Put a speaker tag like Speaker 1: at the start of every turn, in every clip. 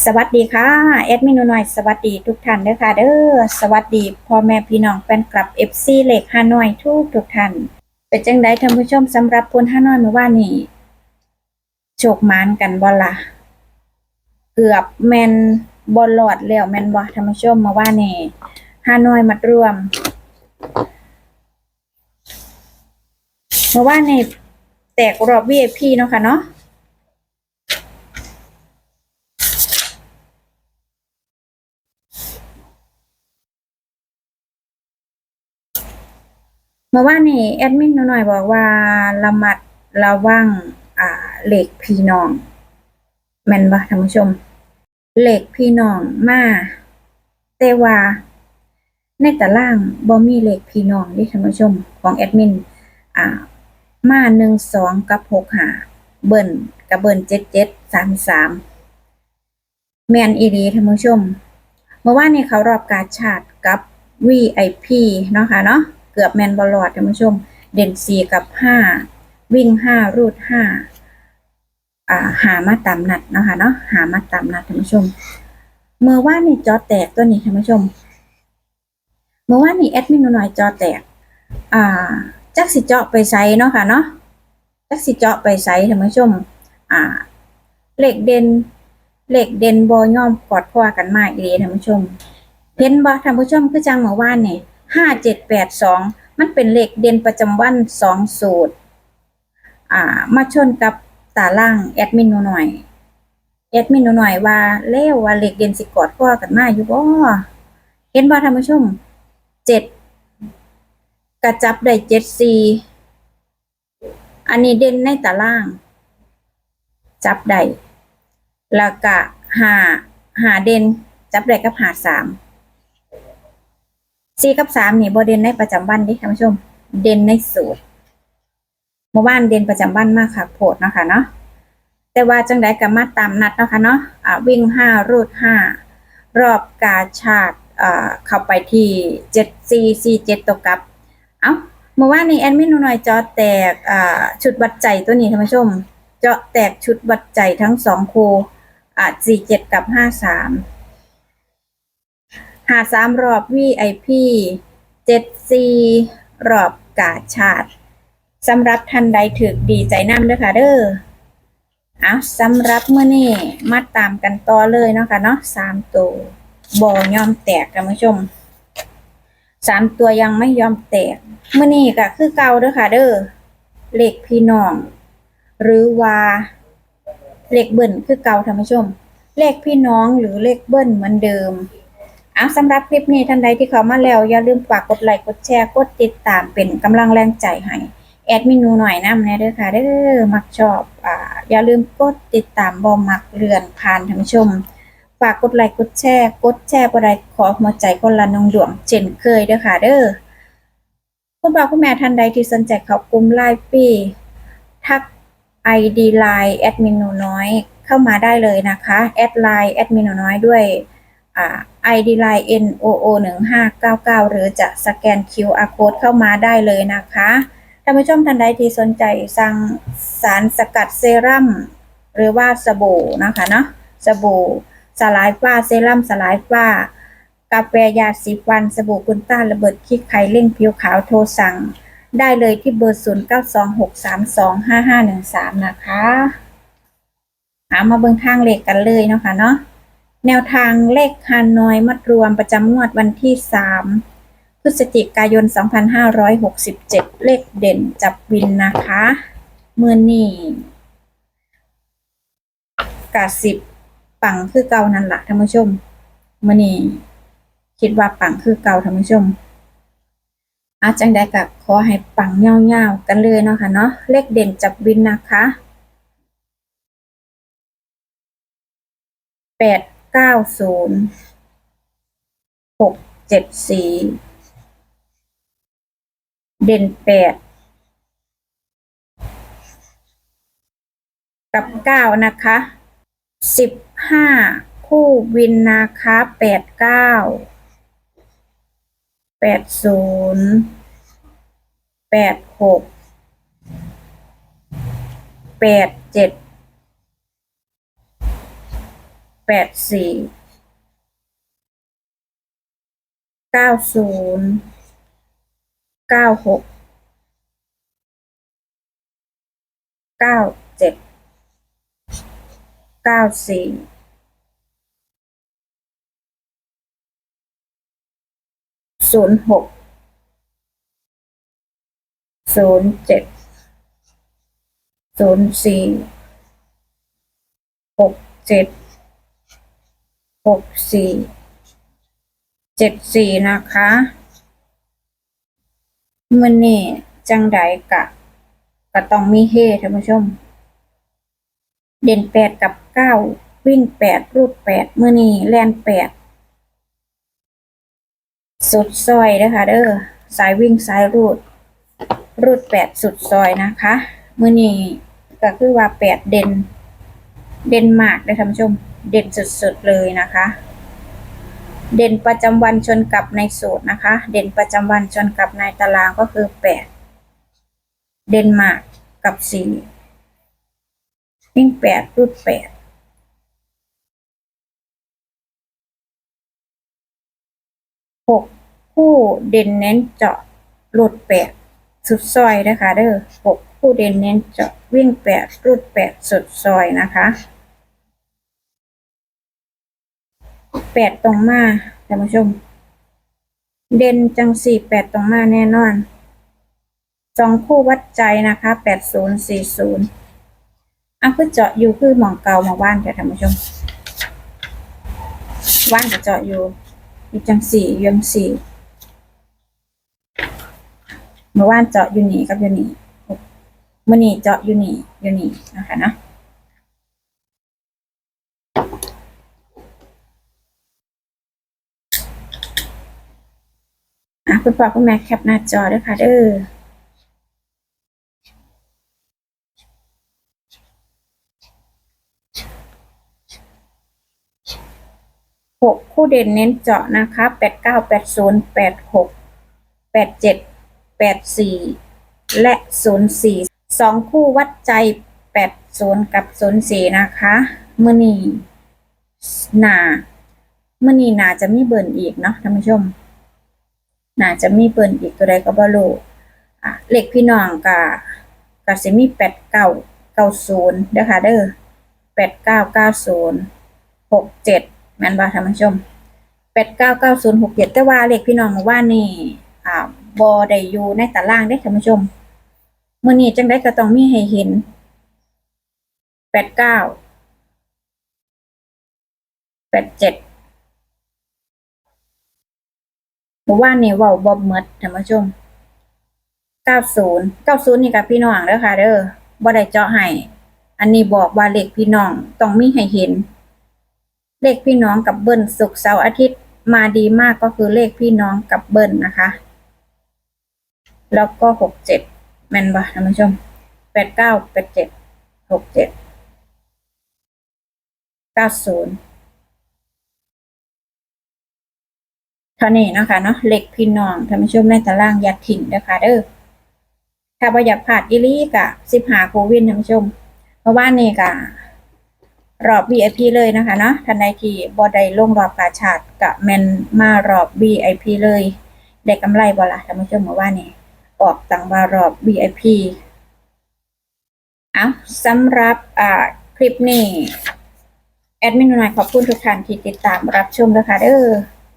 Speaker 1: สวัสดีค่ะแอดมินหน่อยสวัสดีทุกท่านเด้อค่ะเด้อสวัสดีพ่อแม่พี่น้องแฟนคลับ FC เหล็กฮานอยทุกทุกท่านเป็นจังไดท่านผู้ชมสำหรับพลฮานอยเมื่อวานนี้โชคมานกันบ่ล่ะเกือบแมนบ่หลอดแล้วแมนบ่ท่านผู้ชมเมื่อวานนี้ฮานอยมัดรวมเมื่อวานนี้แตกรอบ VIP เนาะค่ะเนาะ เมื่อวานนี้แอดมินหน่อยบอกว่าระมัดระวังอ่าเหล็กพี่น้อง แม่นบ่ท่านผู้ชมเหล็กพี่น้องมาแต่ว่าในตารางบ่มีเหล็กพี่น้องดิท่านผู้ชมของแอดมินอ่ามาหนึ่งสองกับหกหาเบิ่นกับเบิ่นเจ็ดเจ็ดสามสามแมนอีดีท่านผู้ชม เมื่อวานนี้เขารอบการชาติกับ VIP เนาะค่ะเนาะ เกือบแมนบอลลอดท่านผู้ชม เด่นสี่กับห้าวิ่งห้ารูดห้าอ่าหามาตามนัดเนาะคะเนาะหามาตามนัดท่านผู้ชมเมื่อว่านนี่จอแตกตัวนี้ท่านผู้ชมเมื่อว่านนี่แอดมินหน่อยจอแตก อ่าจักสิเจาะไปไซเนาะค่ะเนาะจักสิเจาะไปไซท่านผู้ชม อ่าเหล็กเด่นเหล็กเด่นบอย่อมกอดคอกันมากเลยท่านผู้ชมเห็นบ่ท่านผู้ชมคือจังเมื่อวานนี่ ห้าเจ็ดแปดสองมันเป็นเลขเด่นประจำวันสองสูตร อ่า มาชนกับตาล่างแอดมินหนูหน่อย แอดมินหนูหน่อยว่าเล้วว่าเลขเด่นสิกอดข้อกันมาอยู่บ่เห็นบ่ท่านผู้ชมเจ็ดกระจับได้เจ็ดสี่อันนี้เด่นในตาราง จับได้แล้วก็หาหาเด่นจับได้กับหาสาม สี่กับสามนี่บเด่นในประจำวันดิท่านผู้ชม เด่นในสูตรเมื่อวานเด่นประจำวันมากค่ะโพดเนาะคะเนาะแต่ว่าจังไดก็มาตามนัดเนาะคะเนาะอ่าวิ่งห้ารูดห้ารอบกาชาดอ่าเข้าไปที่เจ็ดสี่สี่เจ็ดตกกับ เอ้าเมื่อวานนี้แอดมินหน่อยจอแตกอ่าชุดวัดใจตัวนี้ท่านผู้ชมเจาะแตกชุดวัดใจทั้งสองคูอ่าสี่เจ็ดกับห้าสาม หาสามรอบ VIP เจ็ดซีรอบกาชาดสำหรับท่านใดถึกดีใจน้ำเด้อค่ะเด้อเอาสำหรับเมื่อนี้มาตามกันต่อเลยเนาะค่ะเนาะสามตัวบอยอมแตกท่านผู้ชมสามตัวยังไม่ยอมแตกเมื่อนี้ก็คือเก่าเด้อค่ะเด้อเลขพี่น้อง หรือว่าเลขเบิ้ลคือเก่าท่านผู้ชมเลขพี่น้องหรือเลขเบิ้ลเหมือนเดิม อะสำหรับคลิปนี้ท่านใดที่เข้ามาแล้ว อย่าลืมฝากกดไลค์กดแชร์กดติดตามเป็นกำลังแรงใจให้แอดมินูหน่อยนำแน่เด้อค่ะเด้อมักชอบอ่าอย่าลืมกดติดตามบ่มักเรือนผ่านท่านผู้ชม ฝากกดไลค์กดแชร์ กดแชร์บ่ได้ขอหัวใจคนละนองดวงเช่นเคยเด้อค่ะเด้อคุณพ่อคุณแม่ท่านใดที่สนใจเข้ากลุ่มไลน์ปีทัก ID ไลน์แอดมินหนูน้อยเข้ามาได้เลยนะคะ แอดไลน์แอดมินูน้อยด้วยอ่า ID Line NOO 1599หรือจะสแกน QR code เข้ามาได้เลยนะคะท่านผู้ชมท่านใดที่สนใจสั่งสารสกัดเซรั่มหรือว่าสบู่นะคะเนาะสบู่สลายฝ้าเซรั่มสลายฝ้ากาแฟยาสีฟัน สบู่กุนต้านระเบิดขี้ไข่เร่งผิวขาวโทรสั่ง ได้เลยที่เบอร์ 0926325513 นะคะ หามาเบิ่งทางเลขกันเลยเนาะค่ะเนาะ แนวทางเลขฮานอยมัดรวมประจำงวดวันที่ 3 พฤศจิกายน 2567 เลขเด่นจับวินนะคะมือนี่กาสิบปังคือเก่านั่นละท่านผู้ชมมือนี่คิดว่าปังคือเก่าท่านผู้ชมอาจังได้กับขอให้ปังเงาๆกันเลยเนาะค่ะเนาะเลขเด่นจับวินนะคะแปด เก้าศูนย์หกเจ็ดสี่เด่นแปดกับเก้านะคะสิบห้าคู่วินนะคะแปดเก้าแปดศูนย์แปดหกแปดเจ็ดแปแปดสี่เก้าศูนย์เก้าหกเก้าเจ็ดเก้าสี่ศูนย์หกศูนย์เจ็ดศูนย์สี่หกเจ็ด หกสี่เจ็ดสี่นะคะมันนี่จังไดกะก็ต้องมีเฮท่านผู้ชม เด่นแปดกับเก้าวิ่งแปดรูดแปดมื่อนี้แลนแปดสุดซอยนะคะเด้อสายวิ่งสายรูด รูดแปดสุดซอยนะคะมื่อนี้ก็คือว่าแปดเด่น เด่นมากเลยท่านผู้ชม เด่นสุดๆเลยนะคะ เด่นประจำวันชนกับในสูตรนะคะ เด่นประจำวันชนกับในตารางก็คือแปดเดนมาร์กกับสี่วิ่งแปดรูดแปดหกคู่เด่นเน้นเจาะรูดแปดสุดซอยนะคะเด้อหกคู่เด่นเน้นเจาะวิ่งแปดรูดแปดสุดซอยนะคะ แปดตรงมาท่านผู้ชม เด่นจังสี่แปดตรงมาแน่นอนสองคู่วัดใจนะคะแปดศูนย์สี่ศูนย์อะคือเจาะอยู่คือหมองเก่าหมองบ้านแต่ท่านผู้ชมว่านก็เจาะอยู่อยู่จังสี่อยังสี่เมื่อวานเจาะอยู่นี่กับอยู่นี่มื่อนี้เจาะอยู่นี่อยู่นี่นะคะเนาะ คุณพ่อคุณแม่แคปหน้าจอด้วยค่ะเด้อหกคู่เด่นเน้นเจาะนะคะแปดเก้าแปดศูนย์แปดหกแปดเจ็ดแปดสี่และศูนย์สี่สองคู่วัดใจแปดศูนย์กับศูนย์สี่นะคะมื่อนีหนามื่อนีหนาจะไมีเบิร์นอีกเนาะท่านผู้ชม น่าจะมีเปิ้นอีกตัวใดก็บ่รู้อะเลขพี่น้องก็ก็สิมีแปดเก้าเก้าศูนย์เด้อค่ะเด้อแปดเก้าเก้าศูนย์หกเจ็ดแม่นบ่ท่านผู้ชมแปดเก้าเก้าศูนย์หกเจ็ดแต่ว่าเลขพี่น้องเมื่านี่อ่าบ่ได้อยู่ในตารางเด้ท่านผู้ชมมื้อนี้จังได๋ก็ต้องมีให้เห็นแปดเก้าแปดเจ็ด หมู่านนี่เว้าบ่หมดท่านผู้ชม90 90นี่กับพี่น้องเด้อค่ะเด้อบ่ได้เจาะให้อันนี้บอกว่าเลขพี่น้องต้องมีให้เห็น เลขพี่น้องกับเบิ้ลศุกเสาร์อาทิตย์มาดีมากก็คือเลขพี่น้องกับเบิ้ลนะคะ แล้วก็67แม่นบ่ท่านผู้ชม89 87 67 90เท่านี้นะคะเนาะเหล็กพี่น้องท่านผู้ชมในตารางย่าถิ่งนะคะเด้อถ้าบ่อยากพลาดอีลีกะสิบหาโควิดท่านผู้ชม เพราะว่านี่กะรอบ VIP เลยนะคะเนาะท่านใดที่บ่ได้ลงรอบกาชาติกะแมนมารอบ VIP เลยได้กำไรบ่ล่ะท่านผู้ชมเมื่อวานนี้ออกตังว่ารอบ VIP เอาสำหรับอ่าคลิปนี้แอดมินหน่อยขอบคุณทุกท่านที่ติดตามรับชมนะคะเด้อ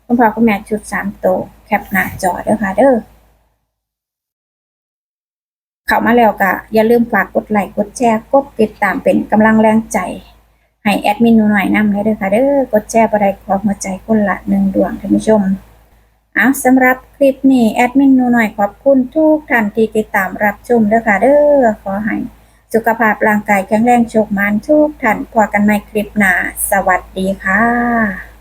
Speaker 1: คุณพ่อคุณแม่ชุดสามโตวแคปหน้าจอเด้อค่ะเด้อเข้ามาแล้วก็อย่าลืมฝากกดไลค์กดแชร์กดติดตามเป็นกำลังแรงใจ ให้แอดมินหน่อยนำเลยเด้อค่ะเด้อกดแชร์บ่ได้ขอหัวใจคนละหนึ่งดวงท่านผู้ชมเอาสำหรับคลิปนี้แอดมินหน่อยขอบคุณทุกท่านที่ติดตามรับชมเด้อค่ะเด้อขอให้สุขภาพร่างกายแข็งแรงโชคมันทุกท่านพอกันใหม่คลิปหน้าสวัสดีค่ะ